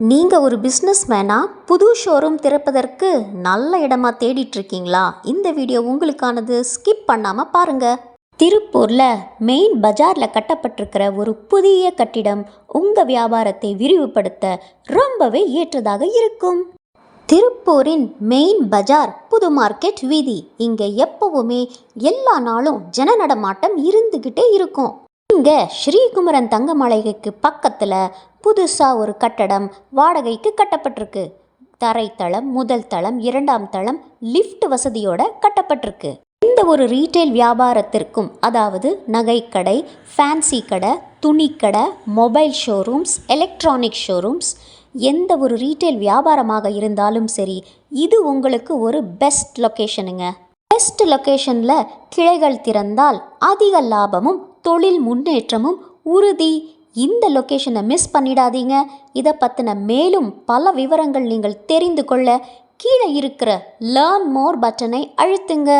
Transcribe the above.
நீங்கள் ஒரு பிஸ்னஸ்மேனாக புது ஷோரூம் திறப்பதற்கு நல்ல இடமா தேடிட்டு இருக்கீங்களா இந்த வீடியோ உங்களுக்கானது ஸ்கிப் பண்ணாமல் பாருங்கள் திருப்பூரில் மெயின் பஜாரில் கட்டப்பட்டிருக்கிற ஒரு புதிய கட்டிடம் உங்கள் வியாபாரத்தை விரிவுபடுத்த ரொம்பவே ஏற்றதாக இருக்கும். திருப்பூரின் மெயின் பஜார் புது மார்க்கெட் வீதி. இங்கே எப்பவுமே எல்லா நாளும் ஜன நடமாட்டம் இருந்துக்கிட்டே இருக்கும். இங்கே ஸ்ரீகுமரன் தங்க மாளிகைக்கு பக்கத்தில் புதுசாக ஒரு கட்டடம் வாடகைக்கு கட்டப்பட்டிருக்கு. தரைத்தளம் முதல் தளம் இரண்டாம் தளம் லிஃப்ட் வசதியோட கட்டப்பட்டிருக்கு. எந்த ஒரு ரீட்டைல் வியாபாரத்திற்கும் அதாவது நகைக்கடை ஃபேன்சி கடை துணிக்கடை மொபைல் ஷோரூம்ஸ் எலக்ட்ரானிக் ஷோரூம்ஸ் எந்த ஒரு ரீட்டைல் வியாபாரமாக இருந்தாலும் சரி இது உங்களுக்கு ஒரு பெஸ்ட் லொக்கேஷனுங்க பெஸ்ட் லொக்கேஷனில் கிளைகள் திறந்தால் அதிக லாபமும் தொழில் முன்னேற்றமும் உறுதி. இந்த லொக்கேஷனை மிஸ் பண்ணிடாதீங்க. இதை பற்றின மேலும் பல விவரங்கள் நீங்கள் தெரிந்து கொள்ள கீழே இருக்கிற லேர்ன் மோர் பட்டனை அழுத்துங்க.